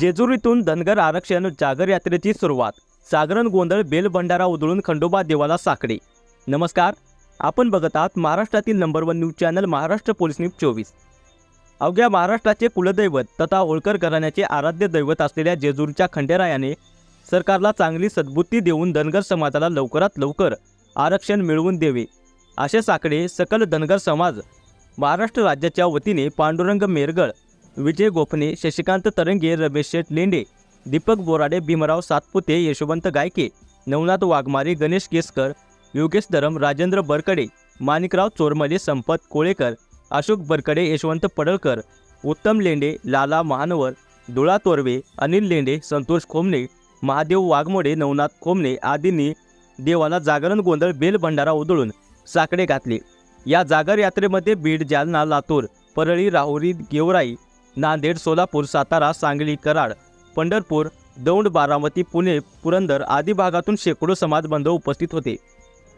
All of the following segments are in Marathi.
जेजुरीतून धनगर आरक्षण जागर यात्रेची सुरुवात. जागरण गोंधळ बेलबंडारा उधळून खंडोबा देवाला साकडे. नमस्कार आपण बघत आहात महाराष्ट्रातील number one news channel Maharashtra police news चोवीस. अवघ्या महाराष्ट्राचे कुलदैवत तथा होळकर घराण्याचे आराध्य दैवत असलेल्या जेजूरच्या खंडेरायाने सरकारला चांगली सद्बुद्धी देऊन धनगर समाजाला लवकरात लवकर आरक्षण मिळवून देवे असे साकडे सकल धनगर समाज महाराष्ट्र राज्याच्या वतीने पांडुरंग मेरगळ विजय गोपने शशिकांत तरंगे रमेश शेठ लेंडे दीपक बोराडे भीमराव सातपुते यशवंत गायके नवनाथ वाघमारे गणेश केसकर योगेश धरम राजेंद्र बरकडे माणिकराव चोरमले संपत कोळेकर अशोक बरकडे यशवंत पडळकर उत्तम लेंडे लाला महानवर दुळा तोरवे अनिल लेंडे संतोष खोमणे महादेव वाघमोडे नवनाथ खोमणे आदींनी देवाला जागरण गोंधळ बेल भंडारा उधळून साकडे घातले. या जागर यात्रेमध्ये बीड जालना लातूर परळी राहुरी गेवराई नांदेड सोलापूर सातारा सांगली कराड पंढरपूर दौंड बारामती पुणे पुरंदर आदी भागातून शेकडो समाज बांधव उपस्थित होते.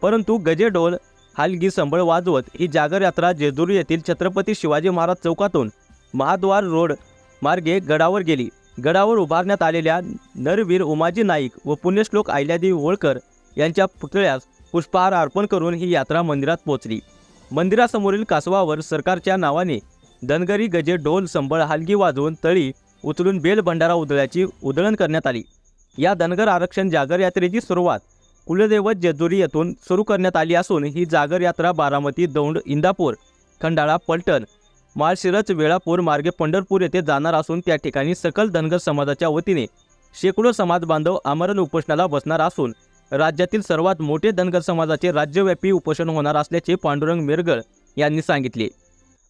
परंतु गजेडोल हालगी संबळ वाजवत ही जागर यात्रा जेजुरी येथील छत्रपती शिवाजी महाराज चौकातून महाद्वार रोड मार्गे गडावर गेली. गडावर उभारण्यात आलेल्या नरवीर उमाजी नाईक व पुण्यश्लोक आयल्यादेवी होळकर यांच्या पुतळ्यास पुष्पहार अर्पण करून ही यात्रा मंदिरात पोहोचली. मंदिरासमोरील कासवावर सरकारच्या नावाने धनगरी गजे डोल संबळ हालगी वाजवून तळी उचलून बेल भंडारा उधळ्याची उधळण करण्यात आली. या धनगर आरक्षण जागर यात्रेची सुरुवात कुलदैवत जेजुरी येथून सुरू करण्यात आली असून ही जागर यात्रा बारामती दौंड इंदापूर खंडाळा पलटण माळशिरस वेळापूर मार्गे पंढरपूर येथे जाणार असून त्या ठिकाणी सकल धनगर समाजाच्या वतीने शेकडो समाज बांधव आमरण उपोषणाला बसणार असून राज्यातील सर्वात मोठे धनगर समाजाचे राज्यव्यापी उपोषण होणार असल्याचे पांडुरंग मिरगळ यांनी सांगितले.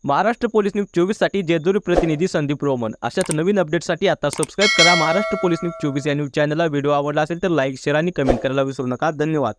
महाराष्ट्र पोलीस न्यूज चोवीससाठी जेजुरी प्रतिनिधी संदीप रोमन. अशाच नवीन अपडेटसाठी आता सबस्क्राईब करा. महाराष्ट्र पोलीस न्यूज चोवीस या न्यूज चॅनलला व्हिडिओ आवडला असेल तर लाईक शेअर आणि कमेंट करायला विसरू नका. धन्यवाद.